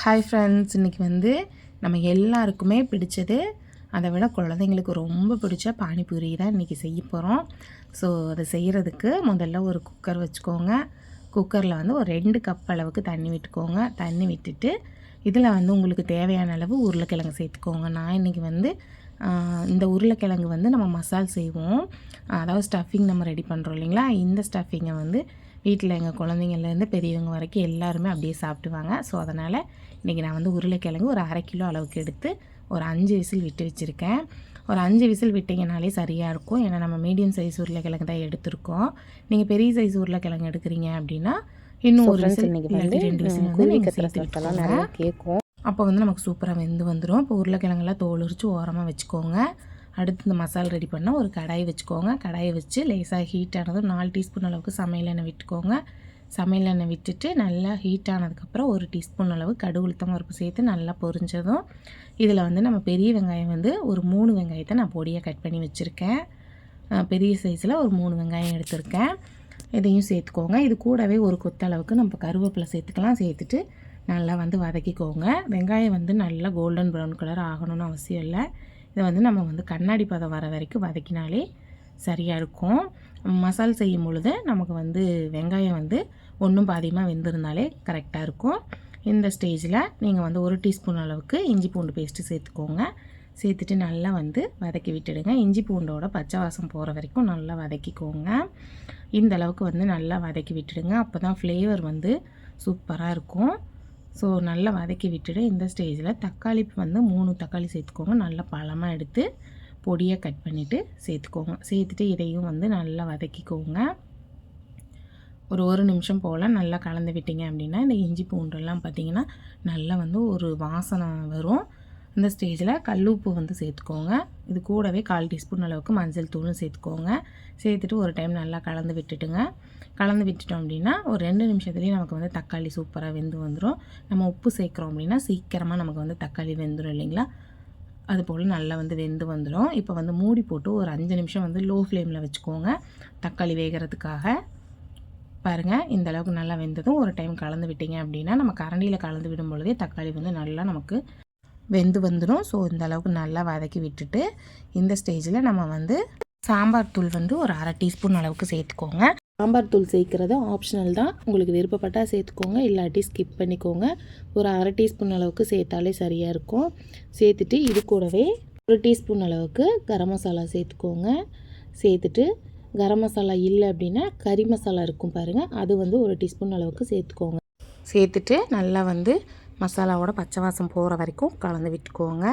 Hi friends இன்றைக்கி வந்து நம்ம எல்லாருக்குமே பிடிச்சது அதை விட குழந்தைங்களுக்கு ரொம்ப பிடிச்ச பானிபூரி தான் இன்றைக்கி செய்ய போகிறோம் ஸோ அதை செய்கிறதுக்கு முதல்ல ஒரு குக்கர் வச்சுக்கோங்க. குக்கரில் வந்து ஒரு ரெண்டு கப் அளவுக்கு தண்ணி விட்டுக்கோங்க. தண்ணி விட்டுட்டு இதில் வந்து உங்களுக்கு தேவையான அளவு உருளைக்கிழங்கு சேர்த்துக்கோங்க. நான் இன்றைக்கி வந்து இந்த உருளைக்கிழங்கு வந்து நம்ம மசால் செய்வோம். அதாவது ஸ்டஃபிங் நம்ம ரெடி பண்ணுறோம் இல்லைங்களா? இந்த ஸ்டஃபிங்கை வந்து வீட்டில் எங்கள் குழந்தைங்கள்லேருந்து பெரியவங்க வரைக்கும் எல்லாருமே அப்படியே சாப்பிடுவாங்க ஸோ அதனால் இன்றைக்கி நான் வந்து உருளைக்கிழங்கு ஒரு அரை கிலோ அளவுக்கு எடுத்து ஒரு அஞ்சு விசில் விட்டு வச்சுருக்கேன். ஒரு அஞ்சு விசில் விட்டிங்கனாலே சரியாக இருக்கும். ஏன்னா நம்ம மீடியம் சைஸ் உருளைக்கிழங்கு தான் எடுத்திருக்கோம். நீங்கள் பெரிய சைஸ் உருளைக்கிழங்கு எடுக்கிறீங்க அப்படின்னா இன்னும் ஒரு விசில் இல்லாட்டி ரெண்டு விசில் குருவி நீங்கள் சேர்த்து நிறைய கேட்கும். அப்போ வந்து நமக்கு சூப்பராக வெந்து வந்துடும் இப்போ உருளைக்கிழங்கெல்லாம் தோல் உரித்து ஓரமாக வச்சுக்கோங்க. அடுத்து இந்த மசாலா ரெடி பண்ண ஒரு கடாய் வச்சுக்கோங்க. கடாயை வச்சு லேசாக ஹீட் ஆனதும் நாலு டீஸ்பூன் அளவுக்கு சமையல் எண்ணெய் விட்டுக்கோங்க. சமையல் எண்ணெய் விட்டுட்டு நல்லா ஹீட் ஆனதுக்கப்புறம் ஒரு டீஸ்பூன் அளவு கடுகு உளுத்தம் பருப்பு சேர்த்து நல்லா பொரிஞ்சதும் இதில் வந்து நம்ம பெரிய வெங்காயம் வந்து ஒரு மூணு வெங்காயத்தை நான் பொடியாக கட் பண்ணி வச்சுருக்கேன். பெரிய சைஸில் ஒரு மூணு வெங்காயம் எடுத்திருக்கேன். இதையும் சேர்த்துக்கோங்க. இது கூடவே ஒரு கொத்தளவுக்கு நம்ம கருவேப்பிலை சேர்த்துக்கலாம். சேர்த்துட்டு நல்லா வந்து வதக்கிக்கோங்க. வெங்காயம் வந்து நல்லா கோல்டன் ப்ரௌன் கலர் ஆகணும்னு அவசியம் இல்லை. இதை வந்து நம்ம வந்து கண்ணாடி பதம் வர வரைக்கும் வதக்கினாலே சரியாக இருக்கும். மசால் செய்யும் பொழுது நமக்கு வந்து வெங்காயம் வந்து ஒன்றும் பாதியமாக வெந்திருந்தாலே கரெக்டாக இருக்கும். இந்த ஸ்டேஜில் நீங்கள் வந்து ஒரு டீஸ்பூன் அளவுக்கு இஞ்சி பூண்டு பேஸ்ட்டு சேர்த்துக்கோங்க. சேர்த்துட்டு நல்லா வந்து வதக்கி விட்டுடுங்க. இஞ்சி பூண்டோட பச்சை வாசம் போகிற வரைக்கும் நல்லா வதக்கிக்கோங்க. இந்த அளவுக்கு வந்து நல்லா வதக்கி விட்டுடுங்க. அப்போ தான் ஃப்ளேவர் வந்து சூப்பராக இருக்கும். ஸோ நல்லா வதக்கி விட்டுட்டு இந்த ஸ்டேஜில் தக்காளி வந்து மூணு தக்காளி சேர்த்துக்கோங்க. நல்லா பழமாக எடுத்து பொடியாக கட் பண்ணிவிட்டு சேர்த்துக்கோங்க. சேர்த்துட்டு இதையும் வந்து நல்லா வதக்கிக்கோங்க. ஒரு ஒரு நிமிஷம் போல் நல்லா கலந்து விட்டீங்க அப்படின்னா இந்த இஞ்சி பூண்டெல்லாம் பார்த்தீங்கன்னா நல்லா வந்து ஒரு வாசனை வரும். இந்த ஸ்டேஜில் கல்லுப்பு வந்து சேர்த்துக்கோங்க. இது கூடவே கால் டீஸ்பூன் அளவுக்கு மஞ்சள் தூளும் சேர்த்துக்கோங்க. சேர்த்துட்டு ஒரு டைம் நல்லா கலந்து விட்டுட்டுங்க. கலந்து விட்டுட்டோம் அப்படின்னா ஒரு ரெண்டு நிமிஷத்துலேயே நமக்கு வந்து தக்காளி சூப்பராக வெந்து வந்துடும் நம்ம உப்பு சேர்க்குறோம் அப்படின்னா சீக்கிரமாக நமக்கு வந்து தக்காளி வெந்துடும் இல்லைங்களா? அது போல் நல்லா வந்து வெந்து வந்துடும் இப்போ வந்து மூடி போட்டு ஒரு அஞ்சு நிமிஷம் வந்து லோ ஃப்ளேமில் வச்சுக்கோங்க. தக்காளி வேகிறதுக்காக. பாருங்கள் இந்த அளவுக்கு நல்லா வெந்ததும் ஒரு டைம் கலந்து விட்டீங்க அப்படின்னா நம்ம கரண்டியில் கலந்து விடும் பொழுதே தக்காளி வந்து நல்லா நமக்கு வெந்து வந்துடும் ஸோ இந்த அளவுக்கு நல்லா வதக்கி விட்டுட்டு இந்த ஸ்டேஜில் நம்ம வந்து சாம்பார் தூள் வந்து ஒரு அரை டீஸ்பூன் அளவுக்கு சேர்த்துக்கோங்க. சாம்பார் தூள் சேர்க்குறது ஆப்ஷனல் தான். உங்களுக்கு விருப்பப்பட்டால் சேர்த்துக்கோங்க. இல்லாட்டி ஸ்கிப் பண்ணிக்கோங்க. ஒரு அரை டீஸ்பூன் அளவுக்கு சேர்த்தாலே சரியாக இருக்கும். சேர்த்துட்டு இது கூடவே ஒரு டீஸ்பூன் அளவுக்கு கரம் மசாலா சேர்த்துக்கோங்க. சேர்த்துட்டு கரம் மசாலா இல்லை அப்படின்னா கறி மசாலா இருக்கும் பாருங்கள் அது வந்து ஒரு டீஸ்பூன் அளவுக்கு சேர்த்துக்கோங்க. சேர்த்துட்டு நல்லா வந்து மசாலாவோட பச்சை வாசம் போகிற வரைக்கும் கலந்து விட்டுக்கோங்க.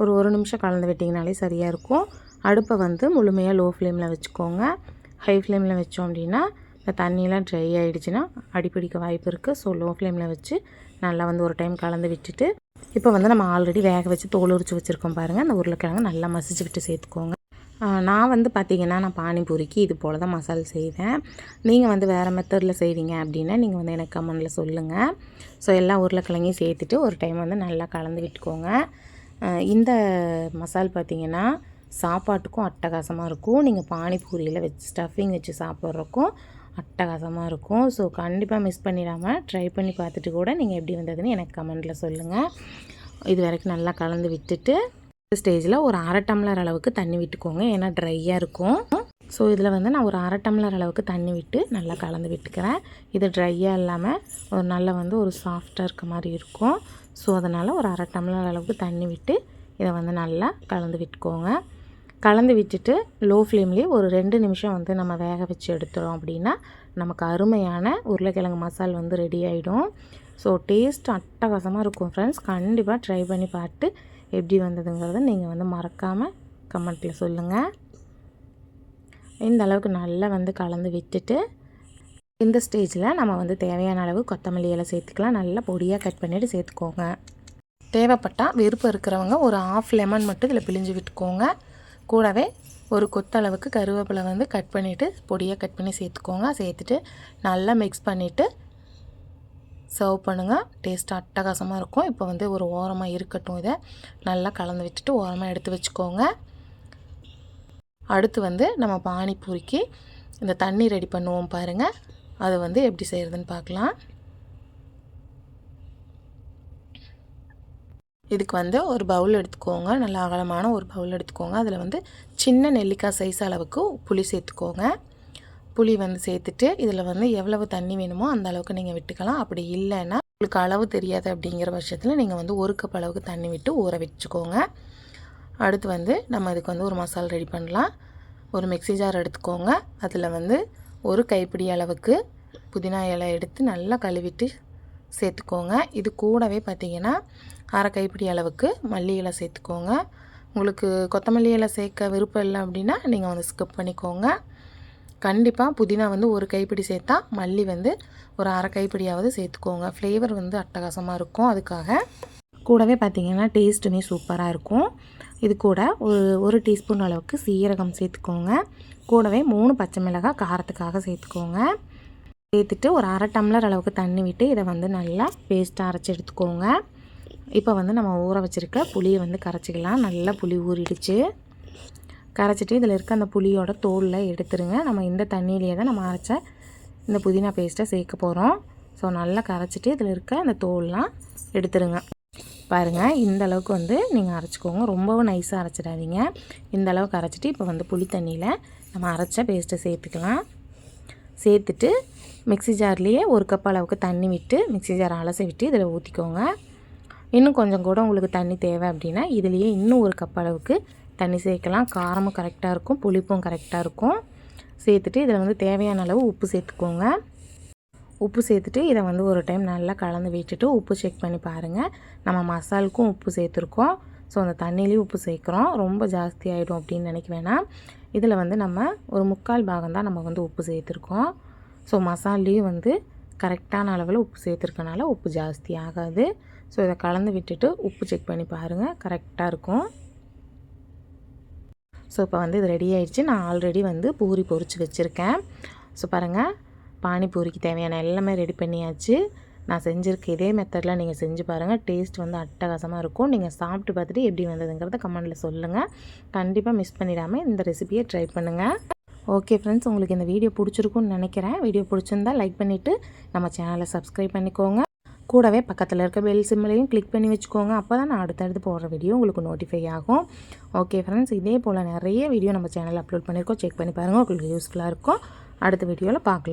ஒரு ஒரு நிமிஷம் கலந்து விட்டிங்கனாலே சரியாக இருக்கும். அடுப்பை வந்து முழுமையாக லோ ஃப்ளேமில் வச்சுக்கோங்க ஹை ஃப்ளேமில் வச்சோம் அப்படின்னா இந்த தண்ணியெலாம் ட்ரை ஆகிடுச்சுன்னா அடிப்பிடிக்க வாய்ப்பு இருக்குது ஸோ லோ ஃப்ளேமில் வச்சு நல்லா வந்து ஒரு டைம் கலந்து விட்டுட்டு இப்போ வந்து நம்ம ஆல்ரெடி வேக வச்சு தோல் உரிச்சு வச்சுருக்கோம் பாருங்கள் அந்த உருளைக்கிழங்கு நல்லா மசிச்சு விட்டு சேர்த்துக்கோங்க. நான் வந்து பார்த்திங்கன்னா நான் பானிபூரிக்கு இது போல் தான் மசால் செய்வேன். நீங்கள் வந்து வேறு மெத்தடில் செய்வீங்க அப்படின்னா நீங்கள் வந்து எனக்கு கமெண்டில் சொல்லுங்கள் ஸோ எல்லா உருளைக்கிழங்கையும் சேர்த்துட்டு ஒரு டைம் வந்து நல்லா கலந்து விட்டுக்கோங்க. இந்த மசால் பார்த்தீங்கன்னா சாப்பாட்டுக்கும் அட்டகாசமாக இருக்கும். நீங்கள் பானிபூரியில் வச்சு ஸ்டஃபிங் வச்சு சாப்பிட்றக்கும் அட்டகாசமாக இருக்கும். ஸோ கண்டிப்பாக மிஸ் பண்ணிடாமல் ட்ரை பண்ணி பார்த்துட்டு கூட நீங்கள் எப்படி வந்ததுன்னு எனக்கு கமெண்டில் சொல்லுங்கள் இது வரைக்கும் நல்லா கலந்து விட்டுட்டு ஸ்டேஜில் ஒரு அரை டம்ளர் அளவுக்கு தண்ணி விட்டுக்கோங்க ஏன்னா ட்ரையாக இருக்கும். ஸோ இதில் வந்து நான் ஒரு அரை டம்ளர் அளவுக்கு தண்ணி விட்டு நல்லா கலந்து விட்டுக்கிறேன். இது ட்ரையாக இல்லாமல் ஒரு நல்ல வந்து ஒரு சாஃப்டாக இருக்க மாதிரி இருக்கும். ஸோ அதனால் ஒரு அரை டம்ளர் அளவுக்கு தண்ணி விட்டு இதை வந்து நல்லா கலந்து விட்டுக்கோங்க. கலந்து விட்டுட்டு லோ ஃப்ளேம்லேயே ஒரு ரெண்டு நிமிஷம் வந்து நம்ம வேக வச்சு எடுத்துகிறோம் அப்படின்னா நமக்கு அருமையான உருளைக்கிழங்கு மசால் வந்து ரெடி ஆகிடும் ஸோ டேஸ்ட் அட்டகாசமாக இருக்கும் ஃப்ரெண்ட்ஸ் கண்டிப்பாக ட்ரை பண்ணி பார்த்து எப்படி வந்ததுங்கிறத நீங்கள் வந்து மறக்காமல் கமெண்ட்டில் சொல்லுங்கள் இந்த அளவுக்கு நல்லா வந்து கலந்து விட்டுட்டு இந்த ஸ்டேஜில் நம்ம வந்து தேவையான அளவு கொத்தமல்லி இலை சேர்த்துக்கலாம். நல்லா பொடியாக கட் பண்ணிவிட்டு சேர்த்துக்கோங்க. தேவைப்பட்டால் விருப்பம் இருக்கிறவங்க ஒரு ஆஃப் லெமன் மட்டும் இதில் பிழிஞ்சு விட்டுக்கோங்க. கூடவே ஒரு கொத்தளவுக்கு கருவேப்பிலை வந்து கட் பண்ணிவிட்டு பொடியாக கட் பண்ணி சேர்த்துக்கோங்க. சேர்த்துட்டு நல்லா மிக்ஸ் பண்ணிவிட்டு சர்வ் பண்ணுங்கள் டேஸ்ட்டு அட்டகாசமாக இருக்கும். இப்போ வந்து ஒரு ஓரமாக இருக்கட்டும் இதை. நல்லா கலந்து விட்டுட்டு ஓரமாக எடுத்து வச்சுக்கோங்க. அடுத்து வந்து நம்ம பானிபூரிக்கு இந்த தண்ணி ரெடி பண்ணுவோம் பாருங்கள் அதை வந்து எப்படி செய்கிறதுன்னு பார்க்கலாம் இதுக்கு வந்து ஒரு பவுல் எடுத்துக்கோங்க. நல்ல அகலமான ஒரு பவுல் எடுத்துக்கோங்க. அதில் வந்து சின்ன நெல்லிக்காய் சைஸ் அளவுக்கு புளி சேர்த்துக்கோங்க. புளி வந்து சேர்த்துட்டு இதில் வந்து எவ்வளவு தண்ணி வேணுமோ அந்த அளவுக்கு நீங்கள் விட்டுக்கலாம். அப்படி இல்லைன்னா உங்களுக்கு அளவு தெரியாது அப்படிங்கிற பட்சத்தில் நீங்கள் வந்து ஒரு கப் அளவுக்கு தண்ணி விட்டு ஊற வச்சுக்கோங்க. அடுத்து வந்து நம்ம இதுக்கு வந்து ஒரு மசாலா ரெடி பண்ணலாம். ஒரு மிக்ஸி ஜார் எடுத்துக்கோங்க. அதில் வந்து ஒரு கைப்பிடி அளவுக்கு புதினா இலை எடுத்து நல்லா கழுவிட்டு சேர்த்துக்கோங்க. இது கூடவே பார்த்தீங்கன்னா அரை கைப்பிடி அளவுக்கு மல்லி இலை சேர்த்துக்கோங்க. உங்களுக்கு கொத்தமல்லி இலை சேர்க்க விருப்பம் இல்லை அப்படின்னா நீங்கள் வந்து ஸ்கிப் பண்ணிக்கோங்க. கண்டிப்பாக புதினா வந்து ஒரு கைப்பிடி சேர்த்தா மல்லி வந்து ஒரு அரை கைப்பிடியாவது சேர்த்துக்கோங்க. ஃப்ளேவர் வந்து அட்டகாசமாக இருக்கும். அதுக்காக கூடவே பார்த்திங்கன்னா டேஸ்ட்டுமே சூப்பராக இருக்கும். இது கூட ஒரு ஒரு டீஸ்பூன் அளவுக்கு சீரகம் சேர்த்துக்கோங்க. கூடவே மூணு பச்சை மிளகாய் காரத்துக்காக சேர்த்துக்கோங்க. சேர்த்துட்டு ஒரு அரை டம்ளர் அளவுக்கு தண்ணி விட்டு இதை வந்து நல்லா பேஸ்ட்டாக அரைச்சி எடுத்துக்கோங்க. இப்போ வந்து நம்ம ஊற வச்சுருக்க புளியை வந்து கரைச்சிக்கலாம். நல்லா புளி ஊறிடுச்சு. கரைச்சிட்டு இதில் இருக்க அந்த புளியோட தோலில் எடுத்துருங்க. நம்ம இந்த தண்ணியிலேயே தான் நம்ம அரைச்ச இந்த புதினா பேஸ்ட்டை சேர்க்க போகிறோம் ஸோ நல்லா கரைச்சிட்டு இதில் இருக்க அந்த தோல்லாம் எடுத்துருங்க. பாருங்கள் இந்த அளவுக்கு வந்து நீங்கள் அரைச்சிக்கோங்க. ரொம்பவும் நைஸாக அரைச்சிடாதீங்க. இந்த அளவுக்கு அரைச்சிட்டு இப்போ வந்து புளி தண்ணியில் நம்ம அரைச்ச பேஸ்ட்டை சேர்த்துக்கலாம். சேர்த்துட்டு மிக்ஸி ஜார்லேயே ஒரு கப் அளவுக்கு தண்ணி விட்டு மிக்ஸி ஜார் அலசி விட்டு இதில் ஊற்றிக்கோங்க இன்னும் கொஞ்சம் கூட உங்களுக்கு தண்ணி தேவை அப்படின்னா இதுலேயே இன்னும் ஒரு கப் அளவுக்கு தண்ணி சேர்க்கலாம். காரமும் கரெக்டாக இருக்கும். புளிப்பும் கரெக்டாக இருக்கும். சேர்த்துட்டு இதில் வந்து தேவையான அளவு உப்பு சேர்த்துக்கோங்க. உப்பு சேர்த்துட்டு இதை வந்து ஒரு டைம் நல்லா கலந்து விட்டுட்டு உப்பு செக் பண்ணி பாருங்கள் நம்ம மசாலுக்கும் உப்பு சேர்த்துருக்கோம். ஸோ அந்த தண்ணியிலையும் உப்பு சேர்க்குறோம். ரொம்ப ஜாஸ்தி ஆகிடும் அப்படின்னு நினைக்க வேணாம். இதில் வந்து நம்ம ஒரு முக்கால் பாகம் தான் நம்ம வந்து உப்பு சேர்த்துருக்கோம். ஸோ மசாலையும் வந்து கரெக்டான அளவில் உப்பு சேர்த்துருக்கனால உப்பு ஜாஸ்தி ஆகாது. ஸோ இதை கலந்து விட்டுட்டு உப்பு செக் பண்ணி பாருங்கள் கரெக்டாக இருக்கும். ஸோ இப்போ வந்து இது ரெடி ஆகிடுச்சு நான் ஆல்ரெடி வந்து பூரி பொறிச்சு வச்சுருக்கேன். ஸோ பாருங்கள் பானிபூரிக்கு தேவையான எல்லாமே ரெடி பண்ணியாச்சு. நான் செஞ்சுருக்க இதே மெத்தடில் நீங்கள் செஞ்சு பாருங்கள் டேஸ்ட் வந்து அட்டகாசமாக இருக்கும். நீங்கள் சாப்பிட்டு பார்த்துட்டு எப்படி வந்ததுங்கிறத கமெண்டில் சொல்லுங்கள் கண்டிப்பாக மிஸ் பண்ணிடாமல் இந்த ரெசிபியை ட்ரை பண்ணுங்கள் ஓகே ஃப்ரெண்ட்ஸ் உங்களுக்கு இந்த வீடியோ பிடிச்சிருக்குன்னு நினைக்கிறேன். வீடியோ பிடிச்சிருந்தா லைக் பண்ணிவிட்டு நம்ம சேனலை சப்ஸ்கிரைப் பண்ணிக்கோங்க. கூடவே பக்கத்தில் இருக்க பெல் சிம்லையும் கிளிக் பண்ணி வச்சுக்கோங்க. அப்போ தான் நான் அடுத்தடுத்து போடுற வீடியோ உங்களுக்கு நோட்டிஃபை ஆகும். ஓகே ஃப்ரெண்ட்ஸ் இதே போல் நிறைய வீடியோ நம்ம சேனலில் அப்லோட் பண்ணியிருக்கோம். செக் பண்ணி பாருங்கள் உங்களுக்கு யூஸ்ஃபுல்லாக இருக்கும். அடுத்த வீடியோவில் பார்க்கலாம்.